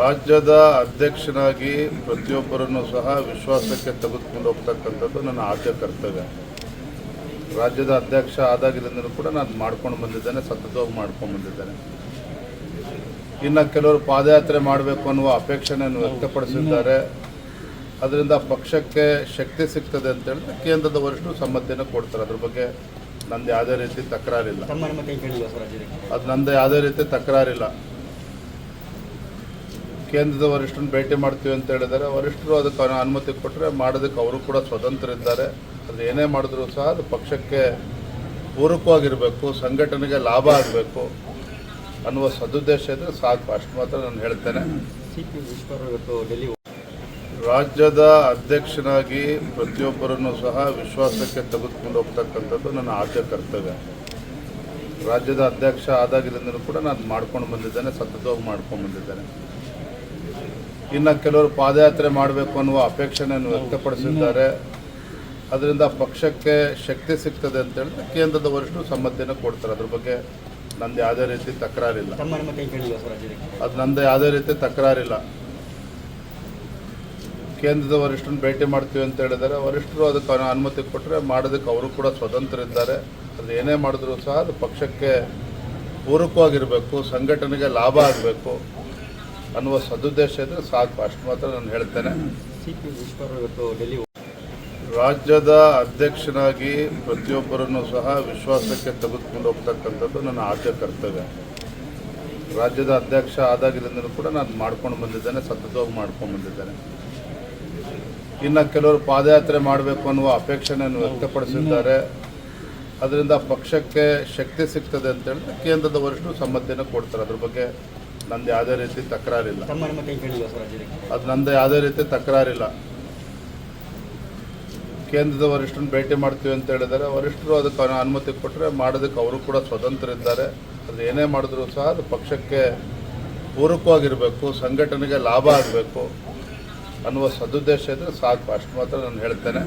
ರಾಜ್ಯದ ಅಧ್ಯಕ್ಷನಾಗಿ ಪ್ರತಿಯೊಬ್ಬರನ್ನು ಸಹ ವಿಶ್ವಾಸಕ್ಕೆ ತೆಗೆದುಕೊಂಡು ಹೋಗ್ತಕ್ಕಂಥದ್ದು ನನ್ನ ಆದ್ಯ ಕರ್ತವ್ಯ. ರಾಜ್ಯದ ಅಧ್ಯಕ್ಷ ಆದಾಗಿನಿಂದಲೂ ಕೂಡ ನಾನು ಮಾಡ್ಕೊಂಡು ಬಂದಿದ್ದೇನೆ ಸತತವಾಗಿ ಮಾಡ್ಕೊಂಡು ಬಂದಿದ್ದೇನೆ. ಇನ್ನು ಕೆಲವರು ಪಾದಯಾತ್ರೆ ಮಾಡಬೇಕು ಅನ್ನುವ ಅಪೇಕ್ಷೆಯನ್ನು ವ್ಯಕ್ತಪಡಿಸಿದ್ದಾರೆ. ಅದರಿಂದ ಪಕ್ಷಕ್ಕೆ ಶಕ್ತಿ ಸಿಗ್ತದೆ ಅಂತ ಹೇಳಿದ್ರೆ ಕೇಂದ್ರದ ವರಿಷ್ಠರು ಸಮ್ಮತಿಯನ್ನು ಕೊಡ್ತಾರೆ. ಅದ್ರ ಬಗ್ಗೆ ನಂದು ಯಾವುದೇ ರೀತಿ ತಕರಾರಿಲ್ಲ. ಅದು ನಂದು ಯಾವುದೇ ರೀತಿ ತಕರಾರಿಲ್ಲ. ಕೇಂದ್ರದ ವರಿಷ್ಠರನ್ನು ಭೇಟಿ ಮಾಡ್ತೀವಿ ಅಂತ ಹೇಳಿದ್ದಾರೆ. ವರಿಷ್ಠರು ಅದಕ್ಕೆ ಅನುಮತಿ ಕೊಟ್ಟರೆ ಮಾಡೋದಕ್ಕೆ ಅವರು ಕೂಡ ಸ್ವತಂತ್ರ ಇದ್ದಾರೆ. ಅದು ಏನೇ ಮಾಡಿದ್ರು ಸಹ ಅದು ಪಕ್ಷಕ್ಕೆ ಪೂರಕವಾಗಿರಬೇಕು ಸಂಘಟನೆಗೆ ಲಾಭ ಆಗಬೇಕು ಅನ್ನುವ ಸದುದ್ದೇಶ ಇದ್ದರೆ ಸಾಕು. ಅಷ್ಟು ಮಾತ್ರ ನಾನು ಹೇಳ್ತೇನೆ. ರಾಜ್ಯದ ಅಧ್ಯಕ್ಷನಾಗಿ ಪ್ರತಿಯೊಬ್ಬರನ್ನು ಸಹ ವಿಶ್ವಾಸಕ್ಕೆ ತೆಗೆದುಕೊಂಡು ಹೋಗ್ತಕ್ಕಂಥದ್ದು ನನ್ನ ಆದ್ಯ ಕರ್ತವ್ಯ. ರಾಜ್ಯದ ಅಧ್ಯಕ್ಷ ಆದಾಗಿನಿಂದಲೂ ಕೂಡ ನಾನು ಮಾಡ್ಕೊಂಡು ಬಂದಿದ್ದೇನೆ ಸತತವಾಗಿ ಮಾಡ್ಕೊಂಡು ಬಂದಿದ್ದೇನೆ. ಇನ್ನು ಕೆಲವರು ಪಾದಯಾತ್ರೆ ಮಾಡಬೇಕು ಅನ್ನುವ ಅಪೇಕ್ಷೆಯನ್ನು ವ್ಯಕ್ತಪಡಿಸಿದ್ದಾರೆ. ಅದರಿಂದ ಪಕ್ಷಕ್ಕೆ ಶಕ್ತಿ ಸಿಗ್ತದೆ ಅಂತ ಹೇಳಿದ್ರೆ ಕೇಂದ್ರದ ವರಿಷ್ಠರು ಸಮ್ಮತಿಯನ್ನು ಕೊಡ್ತಾರೆ. ಅದ್ರ ಬಗ್ಗೆ ನಂದು ಯಾವುದೇ ರೀತಿ ತಕರಾರಿಲ್ಲ. ಅದು ನಂದು ಯಾವುದೇ ರೀತಿ ತಕರಾರಿಲ್ಲ. ಕೇಂದ್ರದ ವರಿಷ್ಠರನ್ನ ಭೇಟಿ ಮಾಡ್ತೀವಿ ಅಂತ ಹೇಳಿದರೆ ವರಿಷ್ಠರು ಅದಕ್ಕೆ ಅನುಮತಿ ಕೊಟ್ಟರೆ ಮಾಡೋದಕ್ಕೆ ಅವರು ಕೂಡ ಸ್ವತಂತ್ರ ಇದ್ದಾರೆ. ಅದು ಏನೇ ಮಾಡಿದ್ರು ಸಹ ಅದು ಪಕ್ಷಕ್ಕೆ ಪೂರಕವಾಗಿರಬೇಕು, ಸಂಘಟನೆಗೆ ಲಾಭ ಆಗಬೇಕು. ಅನ್ನುವ ಸದುದ್ದೇಶ ಇದ್ದರೆ ಸಾಕು. ಅಷ್ಟು ಮಾತ್ರ ನಾನು ಹೇಳ್ತೇನೆ. ಡೆಲ್ಲಿ ರಾಜ್ಯದ ಅಧ್ಯಕ್ಷನಾಗಿ ಪ್ರತಿಯೊಬ್ಬರನ್ನು ಸಹ ವಿಶ್ವಾಸಕ್ಕೆ ತೆಗೆದುಕೊಂಡು ಹೋಗ್ತಕ್ಕಂಥದ್ದು ನನ್ನ ಆದ್ಯ ಕರ್ತವ್ಯ. ರಾಜ್ಯದ ಅಧ್ಯಕ್ಷ ಆದಾಗಿನಿಂದಲೂ ಕೂಡ ನಾನು ಮಾಡ್ಕೊಂಡು ಬಂದಿದ್ದೇನೆ ಸತತವಾಗಿ ಮಾಡ್ಕೊಂಡು ಬಂದಿದ್ದೇನೆ. ಇನ್ನು ಕೆಲವರು ಪಾದಯಾತ್ರೆ ಮಾಡಬೇಕು ಅನ್ನುವ ಅಪೇಕ್ಷೆಯನ್ನು ವ್ಯಕ್ತಪಡಿಸಿದ್ದಾರೆ. ಅದರಿಂದ ಪಕ್ಷಕ್ಕೆ ಶಕ್ತಿ ಸಿಗ್ತದೆ ಅಂತ ಹೇಳಿದ್ರೆ ಕೇಂದ್ರದ ವರಿಷ್ಠರು ಸಮ್ಮತಿಯನ್ನು ಕೊಡ್ತಾರೆ. ಅದ್ರ ಬಗ್ಗೆ ನಂದು ಯಾವುದೇ ರೀತಿ ತಕರಾರಿಲ್ಲ. ಅದು ನಂದು ಯಾವುದೇ ರೀತಿ ತಕರಾರಿಲ್ಲ. ಕೇಂದ್ರದ ವರಿಷ್ಠರನ್ನ ಭೇಟಿ ಮಾಡ್ತೀವಿ ಅಂತ ಹೇಳಿದ್ದಾರೆ ವರಿಷ್ಠರು ಅದಕ್ಕೆ ಅನುಮತಿ ಕೊಟ್ಟರೆ ಮಾಡೋದಕ್ಕೆ ಅವರು ಕೂಡ ಸ್ವತಂತ್ರ ಇದ್ದಾರೆ. ಅದು ಏನೇ ಮಾಡಿದ್ರು ಸಹ ಅದು ಪಕ್ಷಕ್ಕೆ ಪೂರಕವಾಗಿರಬೇಕು ಸಂಘಟನೆಗೆ ಲಾಭ ಆಗಬೇಕು ಅನ್ನುವ ಸದುದ್ದೇಶ ಇದ್ದರೆ ಸಾಕು. ಅಷ್ಟು ಮಾತ್ರ ನಾನು ಹೇಳ್ತೇನೆ.